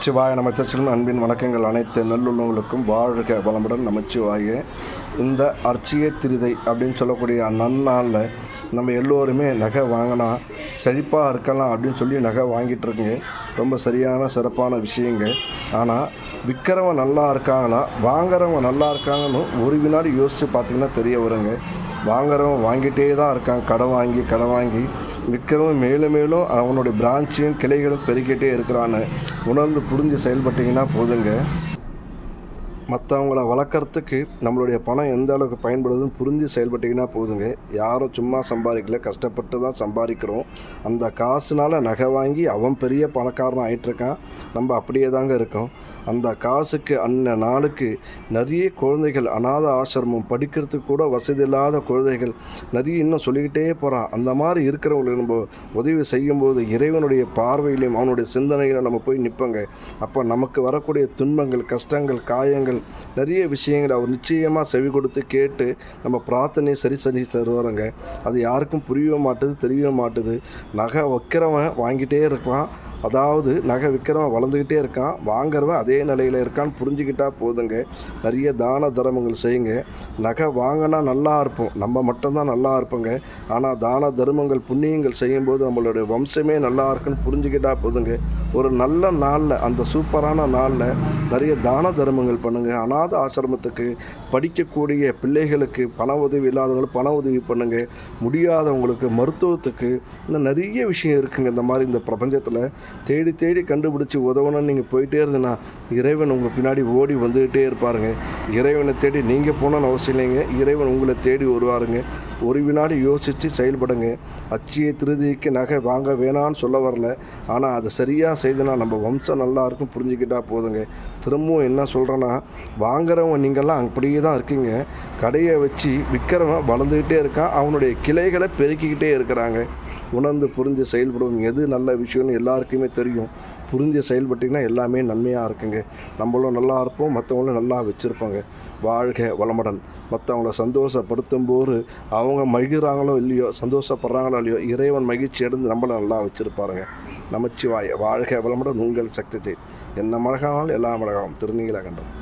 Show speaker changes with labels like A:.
A: நமச்சிவாய நமத்தச்சலும் அன்பின் வணக்கங்கள் அனைத்து நல்லுள்ளவங்களுக்கும் வாழ்க வளமுடன் நமச்சிவாய. இந்த அர்ச்சிய திருதை அப்படின்னு சொல்லக்கூடிய நன்னாளில் நம்ம எல்லோருமே நகை வாங்கினா செழிப்பாக இருக்கலாம் அப்படின்னு சொல்லி நகை வாங்கிட்டு இருக்குங்க. ரொம்ப சரியான சிறப்பான விஷயங்க. ஆனால் விற்கிறவன் நல்லா இருக்காங்களா? வாங்குறவங்க நல்லா இருக்காங்கன்னு ஒரு வினாடி யோசித்து பார்த்திங்கன்னா தெரிய வருங்க. வாங்குறவன் வாங்கிட்டே தான் இருக்கான். கடன் வாங்கி கடன் வாங்கி. விற்கிறவன் மேலும் மேலும் அவனுடைய பிரான்ச்சையும் கிளைகளும் பெருக்கிட்டே இருக்கிறான்னு உணர்ந்து புரிஞ்சு செயல்பட்டீங்கன்னா போதுங்க. மற்றவங்கள வளர்க்குறதுக்கு நம்மளுடைய பணம் எந்த அளவுக்கு பயன்படுதுன்னு புரிஞ்சு செயல்பட்டிங்கன்னா போதுங்க. யாரும் சும்மா சம்பாதிக்கல கஷ்டப்பட்டு தான் சம்பாதிக்கிறோம். அந்த காசுனால் நகை வாங்கி அவன் பெரிய பணக்காரன் ஆகிட்டுருக்கான் நம்ம அப்படியே தாங்க இருக்கோம். அந்த காசுக்கு அன்ன நாளுக்கு நிறைய குழந்தைகள் அநாத ஆசிரமம் படிக்கிறதுக்கு கூட வசதி இல்லாத குழந்தைகள் நிறைய இன்னும் சொல்லிக்கிட்டே போகிறான் அந்த மாதிரி இருக்கிறவங்களுக்கு நம்ம உதவி செய்யும்போது இறைவனுடைய பார்வையிலையும் அவனுடைய சிந்தனையிலும் நம்ம போய் நிற்போங்க அப்போ நமக்கு வரக்கூடிய துன்பங்கள் கஷ்டங்கள் காயங்கள் நிறைய விஷயங்களை அவர் நிச்சயமாக செவி கொடுத்து கேட்டு நம்ம பிரார்த்தனையை சரி செஞ்சு தருவாருங்க. அது யாருக்கும் புரியவே மாட்டுது தெரியவே மாட்டுது. நகை வைக்கிறவன் வாங்கிட்டே இருப்பான். அதாவது நகை விற்கிறவன் வளர்ந்துக்கிட்டே இருக்கான் வாங்குறவன் அதே நிலையில் இருக்கான்னு புரிஞ்சுக்கிட்டா போதுங்க. நிறைய தான தர்மங்கள் செய்யுங்க. நகை வாங்கினா நல்லா இருப்போம். நம்ம மட்டும்தான் நல்லா இருப்போங்க. ஆனால் தான தர்மங்கள் புண்ணியங்கள் செய்யும்போது நம்மளுடைய வம்சமே நல்லா இருக்குன்னு புரிஞ்சுக்கிட்டா போதுங்க. ஒரு நல்ல நாளில் அந்த சூப்பரான நாளில் நிறைய தான தர்மங்கள் பண்ணுங்கள் அநாத ஆசிரமத்துக்கு படிக்கக்கூடிய பிள்ளைகளுக்கு பண உதவி இல்லாதவங்களுக்கு பண உதவி பண்ணுங்கள் முடியாதவங்களுக்கு மருத்துவத்துக்கு இன்னும் நிறைய விஷயம் இருக்குங்க. இந்த மாதிரி இந்த பிரபஞ்சத்தில் தேடி தேடி கண்டுபிடிச்சி உதவணும்னு நீங்கள் போயிட்டே இருந்தீங்கன்னா இறைவன் உங்கள் பின்னாடி ஓடி வந்துக்கிட்டே இருப்பாருங்க. இறைவனை தேடி நீங்கள் போனோன்னு அவசியம் இல்லைங்க. இறைவன் உங்களை தேடி வருவாருங்க. ஒரு வினாடி யோசித்து செயல்படுங்க. அச்சிய திருதிக்கு நகை வாங்க வேணான்னு சொல்ல வரல. ஆனால் அதை சரியாக செய்தனா நம்ம வம்சம் நல்லா இருக்கும் புரிஞ்சுக்கிட்டா போதுங்க. திரும்பவும் என்ன சொல்கிறேன்னா வாங்குறவங்க நீங்கள்லாம் அப்படியே தான் இருக்கீங்க. கடையை வச்சு விற்கிறவன் வளர்ந்துக்கிட்டே இருக்கான். அவனுடைய கிளைகளை பெருக்கிக்கிட்டே இருக்கிறாங்க. உணர்ந்து புரிஞ்சு செயல்படும் எது நல்ல விஷயம்னு எல்லாருக்குமே தெரியும். புரிஞ்சு செயல்பட்டிங்கன்னா எல்லாமே நன்மையாக இருக்குங்க. நம்மளும் நல்லா இருப்போம் மற்றவங்களும் நல்லா வச்சுருப்பாங்க. வாழ்க வளமுடன். மற்றவங்கள சந்தோஷப்படுத்தும் போது அவங்க மகிழ்கிறாங்களோ இல்லையோ சந்தோஷப்படுறாங்களோ இல்லையோ இறைவன் மகிழ்ச்சி அடைந்து நம்மளை நல்லா வச்சுருப்பாருங்க. நமச்சிவாய. வாழ்க வளமுடன். உங்கள் சக்தி செய் என்ன மழகானாலும் எல்லா மழகாவும் திருநீலகண்டம்